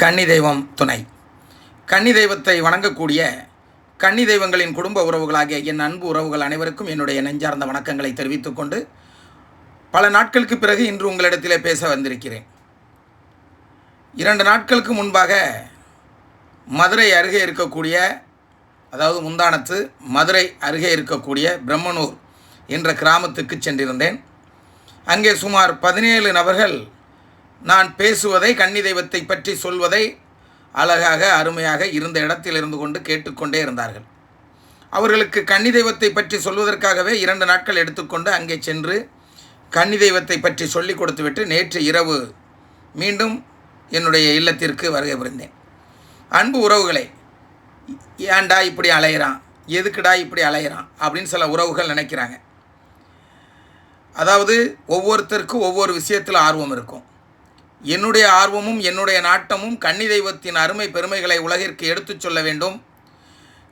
கன்னி தெய்வம் துணை. கன்னி தெய்வத்தை வணங்கக்கூடிய கன்னி தெய்வங்களின் குடும்ப உறவுகளாகிய என் அன்பு உறவுகள் அனைவருக்கும் என்னுடைய நெஞ்சார்ந்த வணக்கங்களை தெரிவித்துக் கொண்டு பல நாட்களுக்கு பிறகு இன்று உங்களிடத்திலே பேச வந்திருக்கிறேன். இரண்டு நாட்களுக்கு முன்பாக மதுரை அருகே இருக்கக்கூடிய அதாவது முந்தானத்து மதுரை அருகே இருக்கக்கூடிய பிரம்மனூர் என்ற கிராமத்துக்கு சென்றிருந்தேன். அங்கே சுமார் பதினேழு நபர்கள் நான் பேசுவதை கன்னி தெய்வத்தை பற்றி சொல்வதை அழகாக அருமையாக இருந்த இடத்தில் இருந்து கொண்டு கேட்டுக்கொண்டே இருந்தார்கள். அவர்களுக்கு கன்னி தெய்வத்தை பற்றி சொல்வதற்காகவே இரண்டு நாட்கள் எடுத்துக்கொண்டு அங்கே சென்று கன்னி தெய்வத்தை பற்றி சொல்லிக் கொடுத்துவிட்டு நேற்று இரவு மீண்டும் என்னுடைய இல்லத்திற்கு வருகை புரிந்தேன். அன்பு உறவுகளை ஏன்டா இப்படி அலையிறான்? எதுக்குடா இப்படி அலையிறான்? அப்படின்னு சில உறவுகள் நினைக்கிறாங்க. அதாவது ஒவ்வொருத்தருக்கும் ஒவ்வொரு விஷயத்தில் ஆர்வம் இருக்கும். என்னுடைய ஆர்வமும் என்னுடைய நாட்டமும் கன்னி தெய்வத்தின் அருமை பெருமைகளை உலகிற்கு எடுத்துச் சொல்ல வேண்டும்.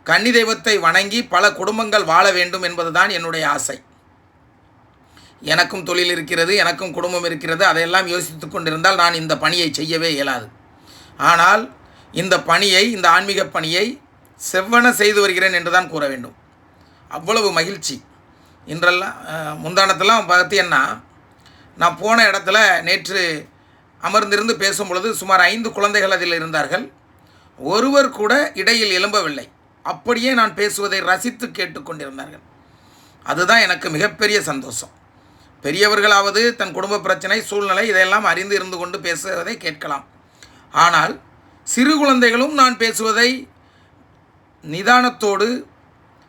கன்னி தெய்வத்தை வணங்கி பல குடும்பங்கள் வாழ வேண்டும் என்பதுதான் என்னுடைய ஆசை. எனக்கும் தொழில் இருக்கிறது எனக்கும் குடும்பம் இருக்கிறது அதையெல்லாம் யோசித்து கொண்டிருந்தால் நான் இந்த பணியை செய்யவே இயலாது. ஆனால் இந்த பணியை இந்த ஆன்மீக பணியை செவ்வன செய்து வருகிறேன் என்று தான் கூற வேண்டும். அவ்வளவு மகிழ்ச்சி. இன்றெல்லாம் முந்தானத்தெல்லாம் பார்த்தீங்கன்னா நான் போன இடத்துல நேற்று அமர்ந்திருந்து பேசும் பொழுது சுமார் ஐந்து குழந்தைகள் அதில் இருந்தார்கள். ஒருவர் கூட இடையில் எழும்பவில்லை. அப்படியே நான் பேசுவதை ரசித்து கேட்டுக்கொண்டிருந்தார்கள் அதுதான் எனக்கு மிகப்பெரிய சந்தோஷம். பெரியவர்களாவது தன் குடும்ப பிரச்சனை சூழ்நிலை இதையெல்லாம் அறிந்து இருந்து கொண்டு பேசுவதை கேட்கலாம். ஆனால் சிறு குழந்தைகளும் நான் பேசுவதை நிதானத்தோடு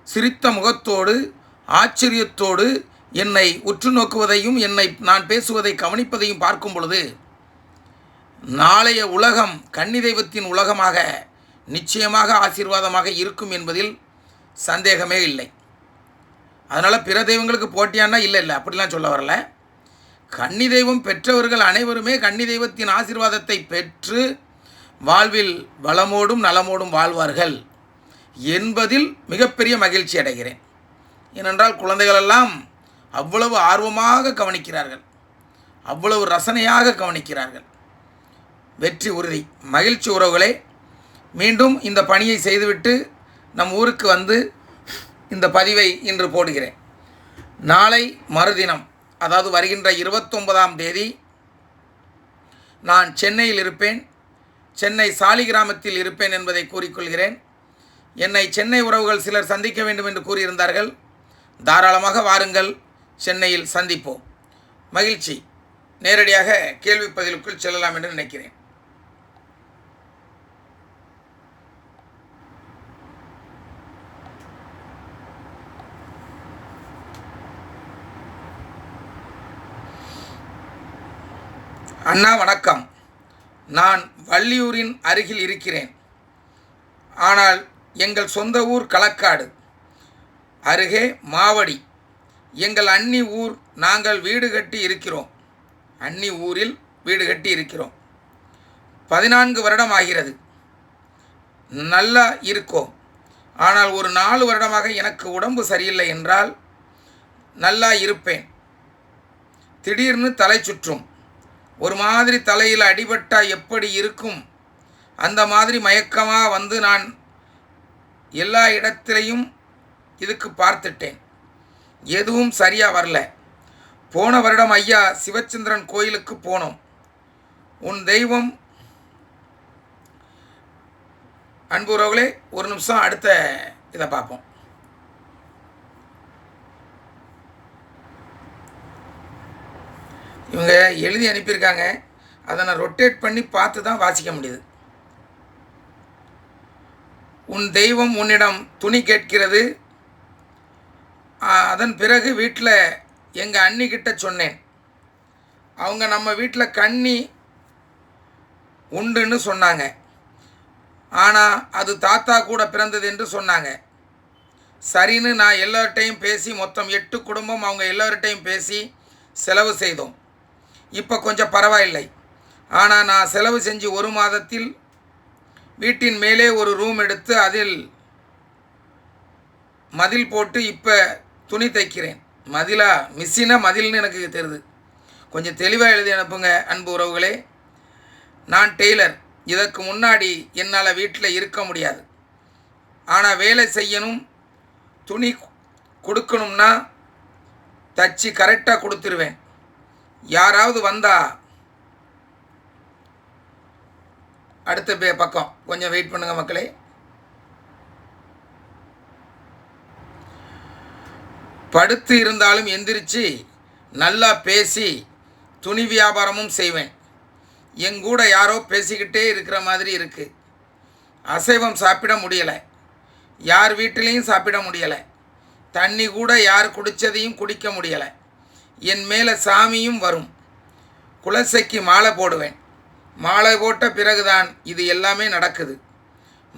சிரித்த முகத்தோடு ஆச்சரியத்தோடு என்னை உற்று நோக்குவதையும் என்னை நான் பேசுவதை கவனிப்பதையும் பார்க்கும் பொழுது நாளைய உலகம் கன்னி தெய்வத்தின் உலகமாக நிச்சயமாக ஆசீர்வாதமாக இருக்கும் என்பதில் சந்தேகமே இல்லை. அதனால் பிற தெய்வங்களுக்கு போட்டியானா இல்லை இல்லை. அப்படிலாம் சொல்ல வரல. கன்னி தெய்வம் பெற்றவர்கள் அனைவருமே கன்னி தெய்வத்தின் ஆசீர்வாதத்தை பெற்று வாழ்வில் வளமோடும் நலமோடும் வாழ்வார்கள் என்பதில் மிகப்பெரிய மகிழ்ச்சி அடைகிறேன். ஏனென்றால் குழந்தைகளெல்லாம் அவ்வளவு ஆர்வமாக கவனிக்கிறார்கள். அவ்வளவு ரசனையாக கவனிக்கிறார்கள். வெற்றி உறுதி. மகிழ்ச்சி உறவுகளே மீண்டும் இந்த பணியை செய்துவிட்டு நம் ஊருக்கு வந்து இந்த பதிவை இன்று போடுகிறேன். நாளை மறுதினம் அதாவது வருகின்ற இருபத்தொன்பதாம் தேதி நான் சென்னையில் இருப்பேன். சென்னை சாலிகிராமத்தில் இருப்பேன் என்பதை கூறிக்கொள்கிறேன். என்னை சென்னை உறவுகள் சிலர் சந்திக்க வேண்டும் என்று கூறியிருந்தார்கள். தாராளமாக வாருங்கள் சென்னையில் சந்திப்போம். மகிழ்ச்சி. நேரடியாக கேள்வி பதிலுக்குள் செல்லலாம் என்று நினைக்கிறேன். அண்ணா வணக்கம். நான் வள்ளியூரின் அருகில் இருக்கிறேன். ஆனால் எங்கள் சொந்த ஊர் களக்காடு. அருகே மாவடி. எங்கள் அன்னி ஊர் நாங்கள் வீடு கட்டி இருக்கிறோம். அன்னி ஊரில் வீடு கட்டி இருக்கிறோம். பதினான்கு வருடம் ஆகிறது. நல்லா இருக்கோம் ஆனால் ஒரு நாலு வருடமாக எனக்கு உடம்பு சரியில்லை என்றால் நல்லா இருப்பேன். திடீர்னு தலை சுற்றும். ஒரு மாதிரி தலையில் அடிபட்டால் எப்படி இருக்கும்? அந்த மாதிரி மயக்கமாக வந்து நான் எல்லா இடத்திலையும் இதுக்கு பார்த்துட்டேன். எதுவும் சரியாக வரல. போன வருடம் ஐயா சிவச்சந்திரன் கோயிலுக்கு போனோம். உன் தெய்வம் அன்பு ஒரு நிமிஷம் அடுத்த இதை பார்ப்போம். இவங்க எழுதி அனுப்பியிருக்காங்க. அதை நான் ரொட்டேட் பண்ணி பார்த்து தான் வாசிக்க முடியுது. உன் தெய்வம் உன்னிடம் துணி கேட்கிறது. அதன் பிறகு வீட்டில் எங்கள் அண்ணிக்கிட்ட சொன்னேன். அவங்க நம்ம வீட்டில் கண்ணி உண்டுன்னு சொன்னாங்க. ஆனால் அது தாத்தா கூட பிறந்தது என்று சொன்னாங்க. சரின்னு நான் எல்லார்ட்டையும் பேசி மொத்தம் எட்டு குடும்பம் அவங்க எல்லார்ட்டையும் பேசி செலவு செய்தோம். இப்போ கொஞ்சம் பரவாயில்லை. ஆனால் நான் செலவு செஞ்சு ஒரு மாதத்தில் வீட்டின் மேலே ஒரு ரூம் எடுத்து அதில் மதில் போட்டு இப்போ துணி தைக்கிறேன். மதிலா? மிஷினாக மதில்னு எனக்கு தெரியுது கொஞ்சம் தெளிவாக எழுதி அனுப்புங்க அன்பு உறவுகளே. நான் டெய்லர். இதற்கு முன்னாடி என்னால் வீட்டில் இருக்க முடியாது. ஆனால் வேலை செய்யணும் துணி கொடுக்கணும்னா தச்சு கரெக்டாக கொடுத்துருவேன். யாராவது வந்தா அடுத்த பே பக்கம். கொஞ்சம் வெயிட் பண்ணுங்க மக்களே. படுத்து இருந்தாலும் எந்திரிச்சு நல்லா பேசி துணி வியாபாரமும் செய்வேன். எங்கூட யாரோ பேசிக்கிட்டே இருக்கிற மாதிரி இருக்குது அசைவம் சாப்பிட முடியலை. யார் வீட்டிலையும் சாப்பிட முடியலை. தண்ணி கூட யார் குடித்ததையும் குடிக்க முடியலை. என் மேலே சாமியும் வரும். குலசைக்கு மாலை போடுவேன். மாலை போட்ட பிறகுதான் இது எல்லாமே நடக்குது.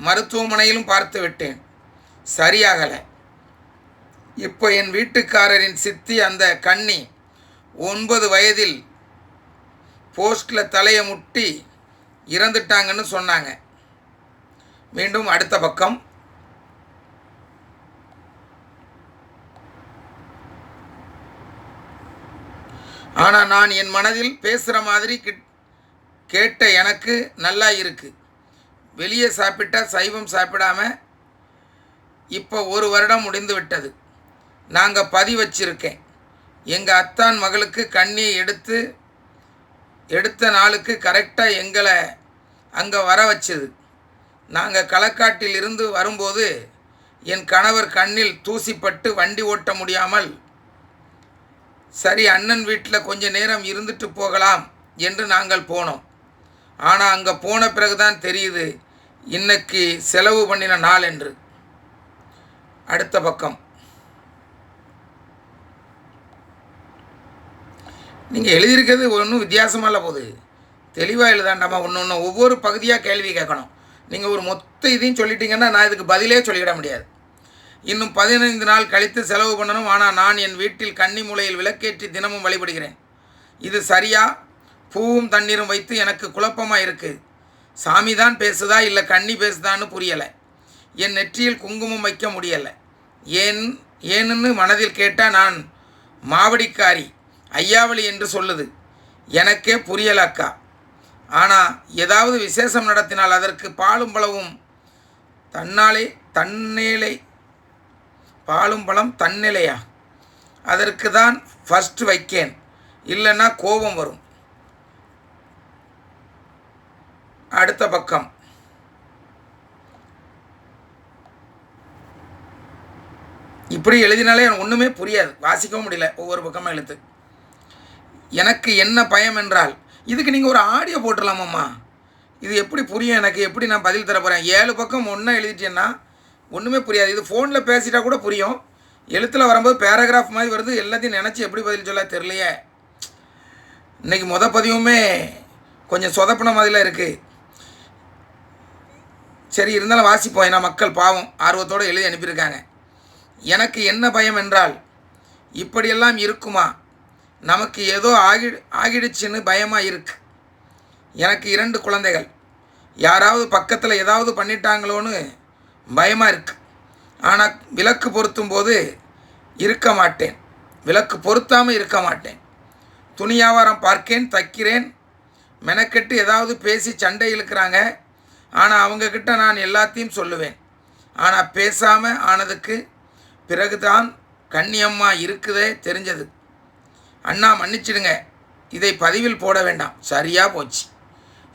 மருத்துவமனையிலும் பார்த்து விட்டேன். சரியாகலை. இப்போ என் வீட்டுக்காரரின் சித்தி அந்த கண்ணி ஒன்பது வயதில் போஸ்டில் தலையை முட்டி இறந்துட்டாங்கன்னு சொன்னாங்க. மீண்டும் அடுத்த பக்கம். ஆனால் நான் என் மனதில் பேசுகிற மாதிரி கிட் கேட்ட எனக்கு நல்லா இருக்கு. வெளியே சாப்பிட்டா சைவம் சாப்பிடாம இப்போ ஒரு வருடம் முடிந்து விட்டது. நாங்கள் பதி வச்சிருக்கேன். எங்கள் அத்தான் மகளுக்கு கண்ணி எடுத்து எடுத்த நாளுக்கு கரெக்டாக எங்களை அங்கே வர வச்சது. நாங்கள் களக்காட்டில் இருந்து வரும்போது என் கணவர் கண்ணில் தூசிப்பட்டு வண்டி ஓட்ட முடியாமல் சரி அண்ணன் வீட்டில் கொஞ்ச நேரம் இருந்துட்டு போகலாம் என்று நாங்கள் போனோம். ஆனால் அங்கே போன பிறகுதான் தெரியுது இன்னைக்கு செலவு பண்ணின நாள் என்று. அடுத்த பக்கம். நீங்கள் எழுதியிருக்கிறது ஒன்றும் வித்தியாசமாக இல்லை போகுது தெளிவாக எழுதாண்டாமா? ஒன்று ஒன்று ஒவ்வொரு பகுதியாக கேள்வி கேட்கணும். நீங்கள் ஒரு மொத்த இதையும் சொல்லிட்டீங்கன்னா நான் இதுக்கு பதிலே சொல்லிவிட முடியாது. இன்னும் பதினைந்து நாள் கழித்து செலவு பண்ணணும். ஆனால் நான் என் வீட்டில் கன்னி மூலையில் விளக்கேற்றி தினமும் வழிபடுகிறேன். இது சரியா? பூவும் தண்ணீரும் வைத்து எனக்கு குழப்பமாக இருக்குது சாமி தான் பேசுதா இல்லை கன்னி பேசுதான்னு புரியலை. என் நெற்றியில் குங்குமம் வைக்க முடியலை. ஏன் ஏன்னு மனதில் கேட்டால் நான் மாவடிக்காரி ஐயாவளி என்று சொல்லுது. எனக்கே புரியல அக்கா. ஆனால் ஏதாவது விசேஷம் நடத்தினால் அதற்கு பாலும் பழவும் தன்னாலே தன்னேலை பாலும் பழம் தன்னிலையா? அதற்கு தான் ஃபஸ்ட்டு வைக்கேன். இல்லைன்னா கோபம் வரும். அடுத்த பக்கம். இப்படி எழுதினாலே எனக்கு ஒன்றுமே புரியாது. வாசிக்கவும் முடியல. ஒவ்வொரு பக்கமும் எழுத்து. எனக்கு என்ன பயம் என்றால் இதுக்கு நீங்கள் ஒரு ஆடியோ போட்டுடலாமாம்மா? இது எப்படி புரியும் எனக்கு? எப்படி நான் பதில் தர போகிறேன் ஏழு பக்கம் ஒன்றா எழுதிட்டேன்னா ஒன்றுமே புரியாது. இது ஃபோனில் பேசிட்டா கூட புரியும். எழுத்தில் வரும்போது பேராகிராஃப் மாதிரி வருது. எல்லாத்தையும் நினச்சி எப்படி பதில் சொல்ல தெரியலையே. இன்றைக்கி மொத பதிவுமே கொஞ்சம் சொதப்பின மாதிரிலாம் இருக்குது சரி இருந்தாலும் வாசிப்போம். ஏன்னா மக்கள் பாவம். ஆர்வத்தோடு எழுதி அனுப்பியிருக்காங்க. எனக்கு என்ன பயம் என்றால் இப்படியெல்லாம் இருக்குமா? நமக்கு ஏதோ ஆகி ஆகிடுச்சுன்னு பயமாக இருக்கு. எனக்கு இரண்டு குழந்தைகள். யாராவது பக்கத்தில் ஏதாவது பண்ணிட்டாங்களோன்னு பயமாக இருக்கு. ஆனால் விளக்கு பொருத்தும் போது இருக்க மாட்டேன். விளக்கு பொருத்தாமல் இருக்க மாட்டேன். துணி வியாபாரம் பார்க்கேன் தைக்கிறேன். மெனக்கெட்டு ஏதாவது பேசி சண்டை இழுக்கிறாங்க. ஆனால் அவங்கக்கிட்ட நான் எல்லாத்தையும் சொல்லுவேன். ஆனால் பேசாமல் ஆனதுக்கு பிறகுதான் கண்ணியம்மா இருக்குதே தெரிஞ்சது. அண்ணா மன்னிச்சிடுங்க. இதை பதிவில் போட வேண்டாம். சரியாக போச்சு.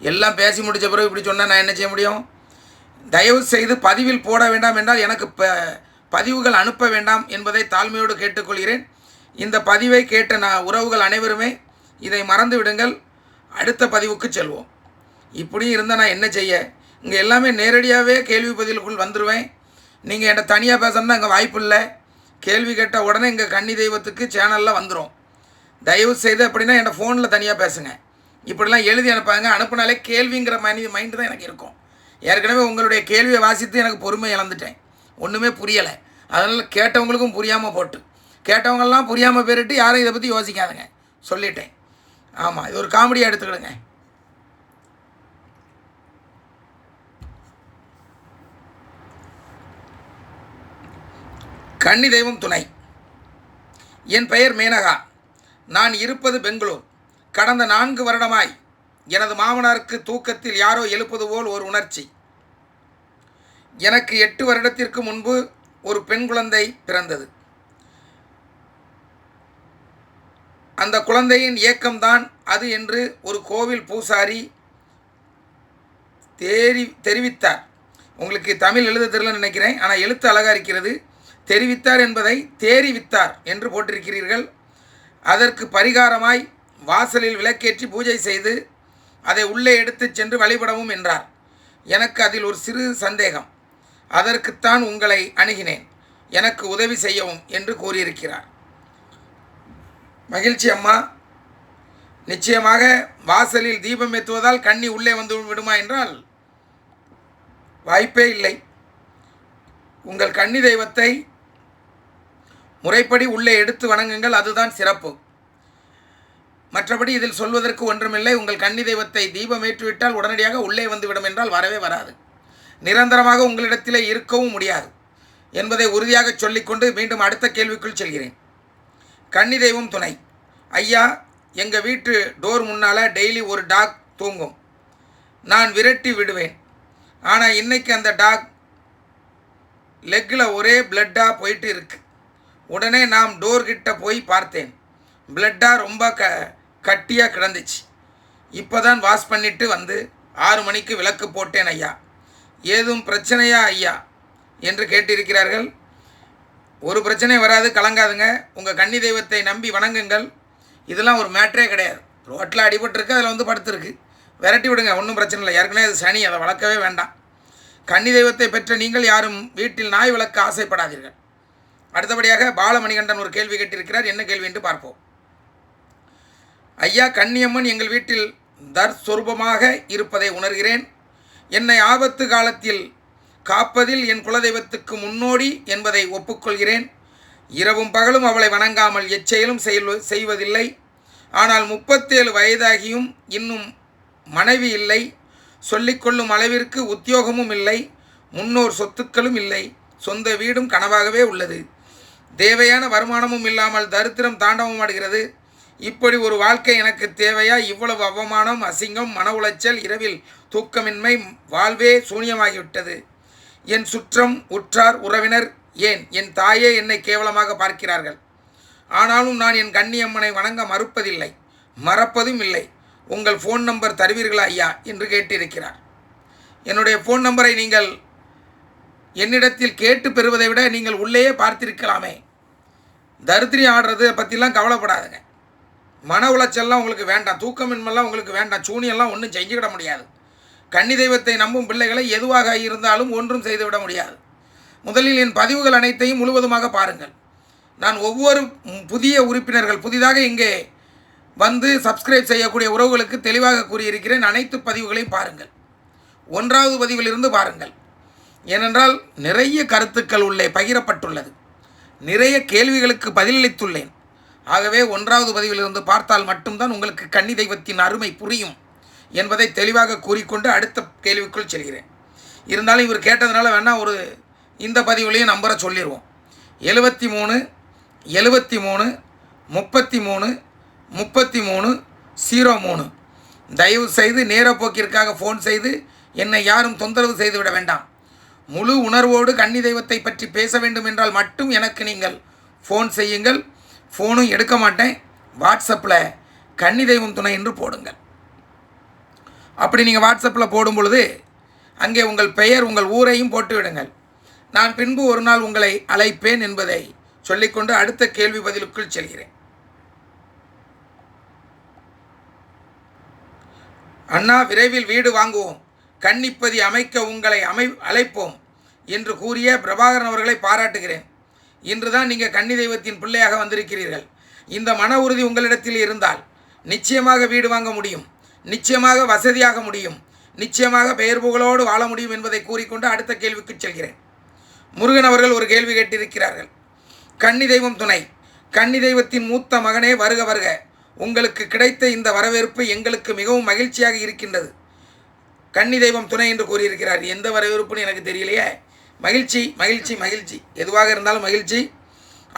எல்லாம் பேசி முடித்த பிறகு இப்படி சொன்னால் நான் என்ன செய்ய முடியும்? தயவு செய்து பதிவில் போட வேண்டாம் என்றால் எனக்கு ப பதிவுகள் அனுப்ப வேண்டாம் என்பதை தாழ்மையோடு கேட்டுக்கொள்கிறேன். இந்த பதிவை கேட்ட நான் உறவுகள் அனைவருமே இதை மறந்து விடுங்கள். அடுத்த பதிவுக்கு செல்வோம். இப்படி இருந்தால் நான் என்ன செய்ய? இங்கே எல்லாமே நேரடியாகவே கேள்வி பதிலுக்குள் வந்துடுவேன் நீங்கள் என்கிட்ட தனியாக பேசணும்னா இங்கே வாய்ப்பு இல்லை. கேள்வி கேட்ட உடனே இங்கே கன்னி தெய்வத்துக்கு சேனலில் வந்துடும் தயவு செய்து அப்படின்னா என் ஃபோனில் தனியாக பேசுங்க. இப்படிலாம் எழுதி அனுப்பாங்க. அனுப்புனாலே கேள்விங்கிற மைண்ட் மைண்டு தான் எனக்கு இருக்கும். ஏற்கனவே உங்களுடைய கேள்வியை வாசித்து எனக்கு பொறுமை இழந்துட்டேன். ஒன்றுமே புரியலை. அதனால் கேட்டவங்களுக்கும் புரியாமல் போட்டு. கேட்டவங்கெல்லாம் புரியாமல் போயிட்டு யாரும் இதை பற்றி யோசிக்காதுங்க. சொல்லிட்டேன். ஆமாம் இது ஒரு காமெடியாக எடுத்துக்கிடுங்க. கன்னி தெய்வம் துணை. என் பெயர் மேனகா. நான் இருப்பது பெங்களூர். கடந்த நான்கு வருடமாய் எனது மாமனாருக்கு தூக்கத்தில் யாரோ எழுப்பது போல் ஒரு உணர்ச்சி. எனக்கு எட்டு வருடத்திற்கு முன்பு ஒரு பெண் குழந்தை பிறந்தது. அந்த குழந்தையின் இயக்கம்தான் அது என்று ஒரு கோவில் பூசாரி தேரி தெரிவித்தார். உங்களுக்கு தமிழ் எழுத தெரியலன்னு நினைக்கிறேன். ஆனால் எழுத்து அழகாக இருக்கிறது. தெரிவித்தார் என்பதை தேறிவித்தார் என்று போட்டிருக்கிறீர்கள். அதற்கு பரிகாரமாய் வாசலில் விளக்கேற்றி பூஜை செய்து அதை உள்ளே எடுத்துச் சென்று வழிபடவும் என்றார். எனக்கு அதில் ஒரு சிறு சந்தேகம். அதற்குத்தான் உங்களை அணுகினேன். எனக்கு உதவி செய்யவும் என்று கூறியிருக்கிறார். மகிழ்ச்சி அம்மா. நிச்சயமாக வாசலில் தீபம் ஏற்றுவதால் கண்ணி உள்ளே வந்து விடுமா என்றால் வாய்ப்பே இல்லை. உங்கள் கன்னி தெய்வத்தை முறைப்படி உள்ளே எடுத்து வணங்குங்கள் அதுதான் சிறப்பு. மற்றபடி இதில் சொல்வதற்கு ஒன்றுமில்லை. உங்கள் கன்னி தெய்வத்தை தீபம் ஏற்றுவிட்டால் உடனடியாக உள்ளே வந்துவிடும் என்றால் வரவே வராது. நிரந்தரமாக உங்களிடத்திலே இருக்கவும் முடியாது என்பதை உறுதியாக சொல்லிக்கொண்டு மீண்டும் அடுத்த கேள்விக்குள் செல்கிறேன். கன்னி தெய்வம் துணை. ஐயா எங்கள் வீட்டு டோர் முன்னால் டெய்லி ஒரு டாக் தூங்கும். நான் விரட்டி விடுவேன். ஆனால் இன்னைக்கு அந்த டாக் லெக்கில் ஒரே பிளட்டாக போயிட்டு இருக்கு. உடனே நாம் டோர்கிட்ட போய் பார்த்தேன். பிளட்டாக ரொம்ப க கட்டியாக கிடந்துச்சு. இப்போ தான் வாஷ் பண்ணிட்டு வந்து ஆறு மணிக்கு விளக்கு போட்டேன் ஐயா. ஏதும் பிரச்சனையா ஐயா? என்று கேட்டிருக்கிறார்கள். ஒரு பிரச்சனை வராது கலங்காதுங்க. உங்கள் கன்னி தெய்வத்தை நம்பி வணங்குங்கள். இதெல்லாம் ஒரு மேட்ரே கிடையாது. ரோட்டில் அடிபட்டிருக்கு அதில் வந்து படுத்துருக்கு. விரட்டி விடுங்க ஒன்றும் பிரச்சனை இல்லை. ஏற்கனவே அது சனி அதை வளர்க்கவே வேண்டாம். கன்னி தெய்வத்தை பெற்ற நீங்கள் யாரும் வீட்டில் நாய் வளர்க்க ஆசைப்படாதீர்கள். அடுத்தபடியாக பாலமணிகண்டன் ஒரு கேள்வி கேட்டிருக்கிறார். என்ன கேள்வி என்று பார்ப்போம். ஐயா கன்னியம்மன் எங்கள் வீட்டில் தற்சொரூபமாக இருப்பதை உணர்கிறேன். என்னை ஆபத்து காலத்தில் காப்பதில் என் குலதெய்வத்துக்கு முன்னோடி என்பதை ஒப்புக்கொள்கிறேன். இரவும் பகலும் அவளை வணங்காமல் எச்செயலும் செய்வதில்லை. ஆனால் முப்பத்தேழு வயதாகியும் இன்னும் மனைவி இல்லை. சொல்லிக்கொள்ளும் அளவிற்கு உத்தியோகமும் இல்லை. முன்னோர் சொத்துக்களும் இல்லை. சொந்த வீடும் கனவாகவே உள்ளது. தேவையான வருமானமும் இல்லாமல் தரித்திரம் தாண்டவம் ஆடுகிறது இப்படி ஒரு வாழ்க்கை எனக்கு தேவையா? இவ்வளவு அவமானம் அசிங்கம் மன உளைச்சல் இரவில் தூக்கமின்மை வாழ்வே சூனியமாகிவிட்டது. என் சுற்றம் உற்றார் உறவினர் ஏன்? என் தாயே என்னை கேவலமாக பார்க்கிறார்கள். ஆனாலும் நான் என் கண்ணியம்மனை வணங்க மறுப்பதில்லை. மறப்பதும் இல்லை. உங்கள் ஃபோன் நம்பர் தருவீர்களா ஐயா? என்று கேட்டிருக்கிறார். என்னுடைய ஃபோன் நம்பரை நீங்கள் என்னிடத்தில் கேட்டு பெறுவதை விட நீங்கள் உள்ளேயே பார்த்திருக்கலாமே. தரித்திரி ஆடுறது பற்றிலாம் கவலைப்படாதுங்க. மன உளைச்சல்லாம் உங்களுக்கு வேண்டாம். தூக்கமின்மெல்லாம் உங்களுக்கு வேண்டாம். சூனியெல்லாம் ஒன்றும் செஞ்சுக்கிட முடியாது. கன்னி தெய்வத்தை நம்பும் பிள்ளைகளை எதுவாக இருந்தாலும் ஒன்றும் செய்துவிட முடியாது. முதலில் என் பதிவுகள் அனைத்தையும் முழுவதுமாக பாருங்கள். நான் ஒவ்வொரு புதிய உறுப்பினர்கள் புதிதாக இங்கே வந்து சப்ஸ்கிரைப் செய்யக்கூடிய உறவுகளுக்கு தெளிவாக கூறியிருக்கிறேன். அனைத்து பதிவுகளையும் பாருங்கள். ஒன்றாவது பதிவிலிருந்து பாருங்கள். ஏனென்றால் நிறைய கருத்துக்கள் உள்ளே பகிரப்பட்டுள்ளது. நிறைய கேள்விகளுக்கு பதிலளித்துள்ளேன். ஆகவே ஒன்றாவது பதிவிலிருந்து பார்த்தால் மட்டும்தான் உங்களுக்கு கன்னி தெய்வத்தின் அருமை புரியும் என்பதை தெளிவாக கூறிக்கொண்டு அடுத்த கேள்விக்குள் செல்கிறேன். இருந்தாலும் இவர் கேட்டதுனால வேணால் ஒரு இந்த பதிவுலையும் நம்பரை சொல்லிடுவோம் எழுபத்தி மூணு எழுபத்தி மூணு முப்பத்தி மூணு முப்பத்தி மூணு ஜீரோ மூணு. தயவு செய்து நேரப்போக்கிற்காக ஃபோன் செய்து என்னை யாரும் தொந்தரவு செய்துவிட வேண்டாம். முழு உணர்வோடு கன்னி தெய்வத்தை பற்றி பேச வேண்டும் என்றால் மட்டும் எனக்கு நீங்கள் ஃபோன் செய்யுங்கள். ஃபோனும் எடுக்க மாட்டேன். வாட்ஸ்அப்பில் கன்னி தெய்வம் துணை என்று போடுங்கள். அப்படி நீங்கள் வாட்ஸ்அப்பில் போடும் பொழுது அங்கே உங்கள் பெயர் உங்கள் ஊரையும் போட்டு விடுங்கள். நான் பின்பு ஒரு நாள் உங்களை அழைப்பேன் என்பதை சொல்லிக்கொண்டு அடுத்த கேள்வி பதிலுக்குள் செல்கிறேன். அண்ணா விரைவில் வீடு வாங்குவோம். கன்னிப்பதி அமைக்க உங்களை அமை அழைப்போம் என்று கூறிய பிரபாகரன் அவர்களை பாராட்டுகிறேன். இன்றுதான் நீங்கள் கன்னி தெய்வத்தின் பிள்ளையாக வந்திருக்கிறீர்கள். இந்த மன உறுதி உங்களிடத்தில் இருந்தால் நிச்சயமாக வீடு வாங்க முடியும். நிச்சயமாக வசதியாக முடியும். நிச்சயமாக பெயர் புகழோடு வாழ முடியும் என்பதை கூறிக்கொண்டு அடுத்த கேள்விக்கு செல்கிறேன். முருகன் அவர்கள் ஒரு கேள்வி கேட்டிருக்கிறார்கள். கன்னி தெய்வம் துணை. கன்னி தெய்வத்தின் மூத்த மகனே வருக வருக. உங்களுக்கு கிடைத்த இந்த வரவேற்பு எங்களுக்கு மிகவும் மகிழ்ச்சியாக இருக்கின்றது. கன்னி தெய்வம் துணை என்று கூறியிருக்கிறார். எந்த வரவேற்புன்னு எனக்கு தெரியலையே. மகிழ்ச்சி மகிழ்ச்சி மகிழ்ச்சி. எதுவாக இருந்தாலும் மகிழ்ச்சி.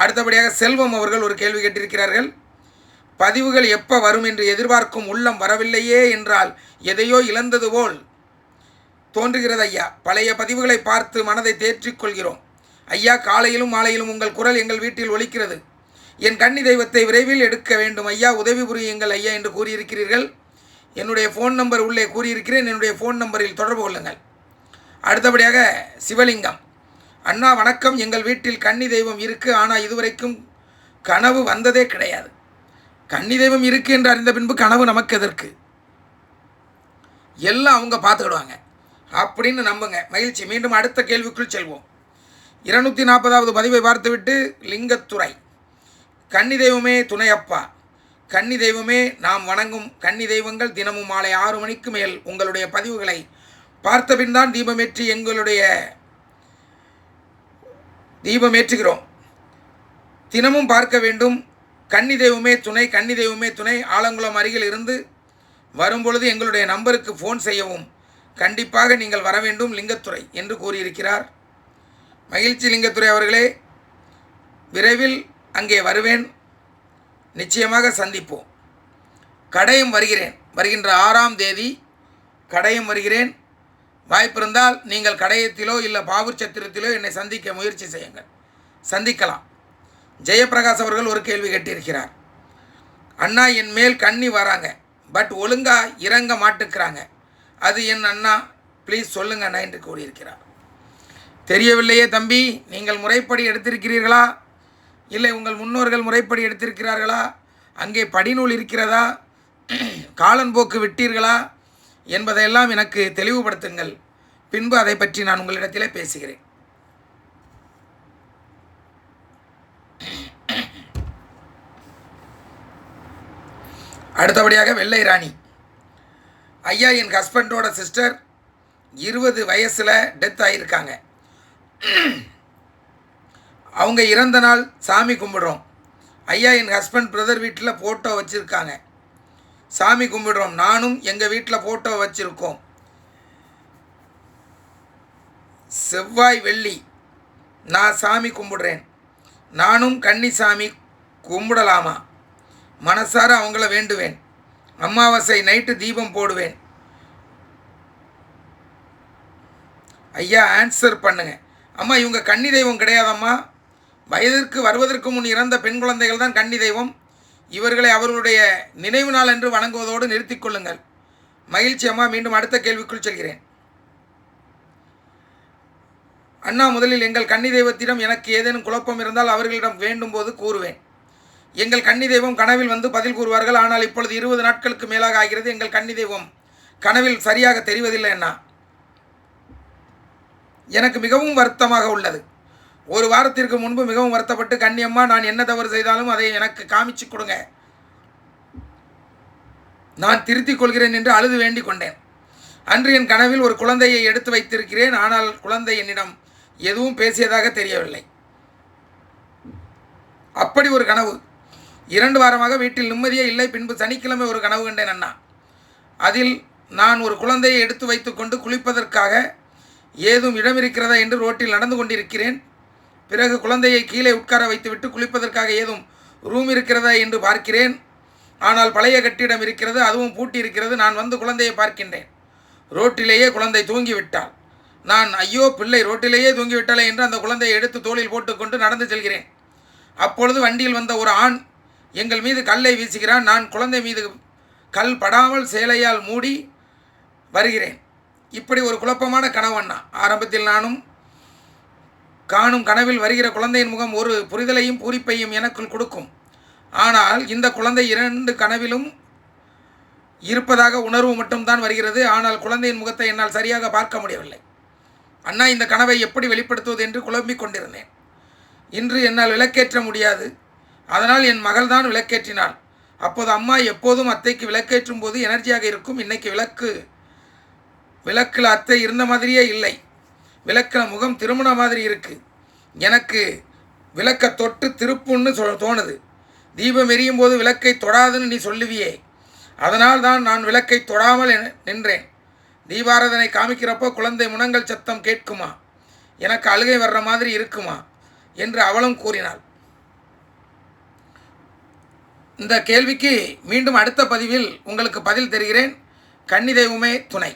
அடுத்தபடியாக செல்வம் அவர்கள் ஒரு கேள்வி கேட்டிருக்கிறார்கள். பதிவுகள் எப்போ வரும் என்று எதிர்பார்க்கும் உள்ளம் வரவில்லையே என்றால் எதையோ இழந்தது போல் தோன்றுகிறது ஐயா. பழைய பதிவுகளை பார்த்து மனதை தேற்றிக் கொள்கிறோம். ஐயா காலையிலும் மாலையிலும் உங்கள் குரல் எங்கள் வீட்டில் ஒலிக்கிறது. என் கன்னி தெய்வத்தை விரைவில் எடுக்க வேண்டும். ஐயா உதவி புரியுங்கள் ஐயா என்று கூறியிருக்கிறீர்கள். என்னுடைய ஃபோன் நம்பர் உள்ளே கூறியிருக்கிறேன். என்னுடைய ஃபோன் நம்பரில் தொடர்பு கொள்ளுங்கள். அடுத்தபடியாக சிவலிங்கம். அண்ணா வணக்கம். எங்கள் வீட்டில் கன்னி தெய்வம் இருக்குது ஆனால் இதுவரைக்கும் கனவு வந்ததே கிடையாது. கன்னி தெய்வம் இருக்கு என்று அறிந்த பின்பு கனவு நமக்கு எதற்கு? எல்லாம் அவங்க பார்த்துக்கிடுவாங்க. அப்படின்னு நம்புங்க. மகிழ்ச்சி. மீண்டும் அடுத்த கேள்விக்குள் செல்வோம். இருநூற்றி நாற்பதாவது பதிவை பார்த்துவிட்டு லிங்கத்துறை. கன்னி தெய்வமே துணையப்பா. கன்னி தெய்வமே நாம் வணங்கும் கன்னி தெய்வங்கள் தினமும் மாலை ஆறு மணிக்கு மேல் உங்களுடைய பதிவுகளை பார்த்தபின் தான் தீபமேற்றி எங்களுடைய தீபமேற்றுகிறோம். தினமும் பார்க்க வேண்டும். கன்னி தெய்வமே துணை கன்னி தெய்வமே துணை. ஆலங்குளம் அருகில் இருந்து வரும்பொழுது எங்களுடைய நம்பருக்கு ஃபோன் செய்யவும். கண்டிப்பாக நீங்கள் வர வேண்டும் லிங்கத்துறை என்று கூறியிருக்கிறார். மகிழ்ச்சி லிங்கத்துறை அவர்களே விரைவில் அங்கே வருவேன். நிச்சயமாக சந்திப்போம். கடையும் வருகிறேன். வருகின்ற ஆறாம் தேதி கடையும் வருகிறேன். வாய்ப்பிருந்தால் நீங்கள் கடையத்திலோ இல்லை பாவூர் சத்திரத்திலோ என்னை சந்திக்க முயற்சி செய்யுங்கள். சந்திக்கலாம். ஜெயபிரகாஷ் அவர்கள் ஒரு கேள்வி கேட்டிருக்கிறார். அண்ணா என் மேல் கண்ணி வராங்க. பட் ஒழுங்கா இறங்க மாட்டுக்கிறாங்க. அது என் அண்ணா. ப்ளீஸ் சொல்லுங்க அண்ணா என்று கூறியிருக்கிறார். தெரியவில்லையே தம்பி நீங்கள் முறைப்படி எடுத்திருக்கிறீர்களா? இல்லை உங்கள் முன்னோர்கள் முறைப்படி எடுத்திருக்கிறார்களா? அங்கே படிநூல் இருக்கிறதா? காலன்போக்கு விட்டீர்களா? என்பதையெல்லாம் எனக்கு தெளிவுபடுத்துங்கள். பின்பு அதை பற்றி நான் உங்களிடத்திலே பேசுகிறேன். அடுத்தபடியாக வெள்ளை ராணி. ஐயா என் ஹஸ்பண்டோட சிஸ்டர் இருபது வயசில் டெத் ஆகியிருக்காங்க அவங்க இறந்த நாள் சாமி கும்பிடுறோம். ஐயா என் ஹஸ்பண்ட் பிரதர் வீட்டில் ஃபோட்டோ வச்சுருக்காங்க. சாமி கும்பிடுறோம். நானும் எங்கள் வீட்டில் ஃபோட்டோ வச்சுருக்கோம். செவ்வாய் வெள்ளி நான் சாமி கும்பிடுறேன். நானும் கன்னி சாமி கும்பிடலாமா? மனசார அவங்கள வேண்டுவேன். அமாவாசை நைட்டு தீபம் போடுவேன். ஐயா ஆன்சர் பண்ணுங்க. அம்மா இவங்க கன்னி தெய்வம் கிடையாதம்மா? வயதிற்கு வருவதற்கு முன் இறந்த பெண் குழந்தைகள் தான் கன்னி தெய்வம். இவர்களை அவர்களுடைய நினைவு நாள் என்று வணங்குவதோடு நிறுத்திக் கொள்ளுங்கள். மகிழ்ச்சி அம்மா மீண்டும் அடுத்த கேள்விக்குள் செல்கிறேன். அண்ணா முதலில் எங்கள் கன்னி தெய்வத்திடம் எனக்கு ஏதேனும் குழப்பம் இருந்தால் அவர்களிடம் வேண்டும் போது கூறுவேன். எங்கள் கன்னி தெய்வம் கனவில் வந்து பதில் கூறுவார்கள். ஆனால் இப்பொழுது இருபது நாட்களுக்கு மேலாக ஆகிறது. எங்கள் கன்னி தெய்வம் கனவில் சரியாக தெரிவதில்லை அண்ணா. எனக்கு மிகவும் வருத்தமாக உள்ளது. ஒரு வாரத்திற்கு முன்பு மிகவும் வருத்தப்பட்டு கண்ணியம்மா நான் என்ன தவறு செய்தாலும் அதை எனக்கு காமிச்சு கொடுங்க. நான் திருத்திக் கொள்கிறேன் என்று அழுது வேண்டிக் கொண்டேன். அன்று என் கனவில் ஒரு குழந்தையை எடுத்து வைத்திருக்கிறேன் ஆனால் குழந்தை என்னிடம் எதுவும் பேசியதாக தெரியவில்லை. அப்படி ஒரு கனவு. இரண்டு வாரமாக வீட்டில் நிம்மதியே இல்லை. பின்பு சனிக்கிழமை ஒரு கனவு கண்டேன் அண்ணா. அதில் நான் ஒரு குழந்தையை எடுத்து வைத்துக்கொண்டு குளிப்பதற்காக ஏதும் இடம் இருக்கிறதா என்று ரோட்டில் நடந்து கொண்டிருக்கிறேன். பிறகு குழந்தையை கீழே உட்கார வைத்துவிட்டு குளிப்பதற்காக ஏதும் ரூம் இருக்கிறதா என்று பார்க்கிறேன். ஆனால் பழைய கட்டிடம் இருக்கிறது அதுவும் பூட்டி இருக்கிறது. நான் வந்து குழந்தையை பார்க்கின்றேன். ரோட்டிலேயே குழந்தை தூங்கிவிட்டாள். நான் ஐயோ பிள்ளை ரோட்டிலேயே தூங்கிவிட்டாளே என்று அந்த குழந்தையை எடுத்து தோளில் போட்டுக்கொண்டு நடந்து செல்கிறேன். அப்பொழுது வண்டியில் வந்த ஒரு ஆண் எங்கள் மீது கல்லை வீசுகிறான். நான் குழந்தை மீது கல் படாமல் சேலையால் மூடி வருகிறேன். இப்படி ஒரு குழப்பமான கனவண்ணா ஆரம்பத்தில் நானும் காணும் கனவில் வருகிற குழந்தையின் முகம் ஒரு புரிதலையும் பூரிப்பையும் எனக்குள் கொடுக்கும். ஆனால் இந்த குழந்தை இரண்டு கனவிலும் இருப்பதாக உணர்வு மட்டும்தான் வருகிறது. ஆனால் குழந்தையின் முகத்தை என்னால் சரியாக பார்க்க முடியவில்லை. அண்ணா இந்த கனவை எப்படி வெளிப்படுத்துவது என்று குழம்பிக் கொண்டிருந்தேன். இன்று என்னால் விளக்கேற்ற முடியாது. அதனால் என் மகள்தான் விளக்கேற்றினாள். அப்போது அம்மா எப்போதும் அத்தைக்கு விளக்கேற்றும் போது எனர்ஜியாக இருக்கும். இன்னைக்கு விளக்கு விளக்கில் அத்தை இருந்த மாதிரியே இல்லை. விளக்கின முகம் திருமண மாதிரி இருக்குது எனக்கு விளக்கை தொட்டு திருப்புன்னு சொ தோணுது. தீபம் எரியும் போது விளக்கை தொடாதுன்னு நீ சொல்லுவியே. அதனால் தான் நான் விளக்கை தொடாமல் நின்றேன். தீபாராதனை காமிக்கிறப்போ குழந்தை முனங்கள் சத்தம் கேட்குமா? எனக்கு அழுகை வர்ற மாதிரி இருக்குமா? என்று அவளும் கூறினாள். இந்த கேள்விக்கு மீண்டும் அடுத்த பதிவில் உங்களுக்கு பதில் தருகிறேன். கன்னி தெய்வமே துணை.